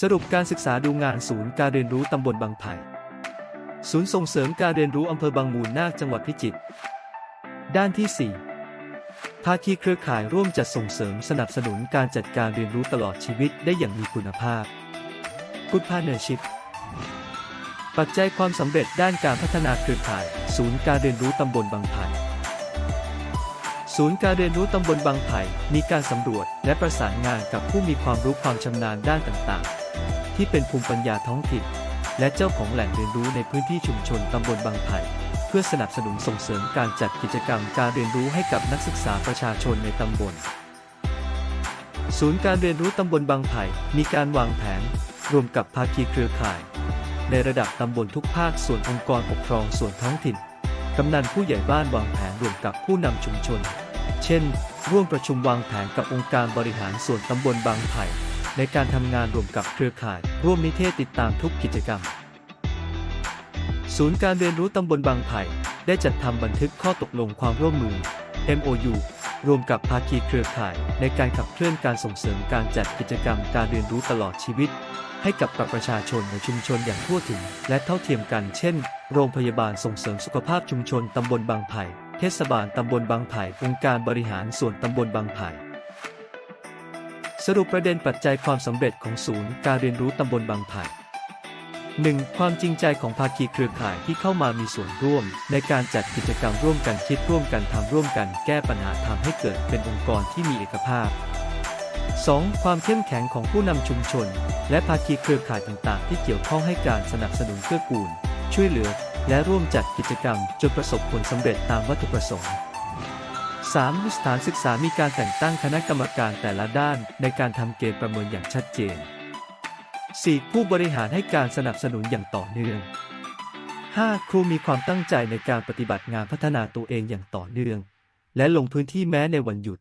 สรุปการศึกษาดูงานศูนย์การเรียนรู้ตำบลบางไผ่ศูนย์ส่งเสริมการเรียนรู้อำเภอบางมูลนาคจังหวัดพิจิตร ด้านที่ 4 ภาคีเครือข่ายร่วมจัดส่งเสริมสนับสนุนการจัดการเรียนรู้ตลอดชีวิตได้อย่างมีคุณภาพ Good Partnership ปัจจัยความสำเร็จด้านการพัฒนาเครือข่าย ศูนย์การเรียนรู้ตำบลบางไผ่ศูนย์การเรียนรู้ตำบลบางไผ่มีการสำรวจและประสานงานกับผู้มีความรู้ความชำนาญด้านต่างๆ ที่เป็นภูมิปัญญาท้องถิ่น และเจ้าของแหล่งเรียนรู้ในพื้นที่ชุมชนตำบลบางไผ่เพื่อสนับสนุนส่งเสริมการจัดกิจกรรมการเรียนรู้ให้กับนักศึกษาประชาชนในตำบล ศูนย์การเรียนรู้ตำบลบางไผ่มีการวางแผน รวมกับภาคีเครือข่าย ในระดับตำบลทุกภาคส่วนองค์กรปกครองส่วนท้องถิ่นกำนันผู้ใหญ่บ้านวางแผนรวมกับผู้นำชุมชน เช่น ร่วมประชุมวางแผนกับองค์การบริหารส่วนตำบลบางไผ่ ในการทำงานรวมกับเครือข่าย ร่วมนิเทศติดตามทุกกิจกรรม ศูนย์การเรียนรู้ตำบลบางไผ่ได้จัดทำบันทึกข้อตกลงความร่วมมือ MOU รวมกับภาคีเครือข่ายในการขับเคลื่อนการส่งเสริมการจัดกิจกรรมการเรียนรู้ตลอดชีวิต ให้กับประชาชนในชุมชนอย่างทั่วถึง และเท่าเทียมกัน เช่น โรงพยาบาลส่งเสริมสุขภาพชุมชนตำบลบางไผ่ เทศบาลตำบลบางไผ่ องค์การบริหารส่วนตำบลบางไผ่ สรุปประเด็นปัจจัยความสำเร็จของศูนย์การเรียนรู้ตำบลบางไผ่ 1. ความจริงใจของภาคีเครือข่ายที่เข้ามามีส่วนร่วม ในการจัดกิจกรรมร่วมกันคิดร่วมกันทำร่วมกันแก้ปัญหาทำให้เกิดเป็นองค์กรที่มีเอกภาพ 2. ความเข้มแข็งของผู้นำชุมชน และภาคีเครือข่ายต่างๆ ที่เกี่ยวข้องให้การสนับสนุนเกื้อกูล ช่วยเหลือ และร่วมจัดกิจกรรมจนประสบผลสำเร็จตามวัตถุประสงค์ 3. สถานศึกษามีการแต่งตั้งคณะกรรมการแต่ละด้านในการทำเกณฑ์ประเมินอย่างชัดเจน 4. ผู้บริหารให้การสนับสนุนอย่างต่อเนื่อง 5. ครูมีความตั้งใจในการปฏิบัติงานพัฒนาตัวเองอย่างต่อเนื่อง และลงพื้นที่แม้ในวันหยุด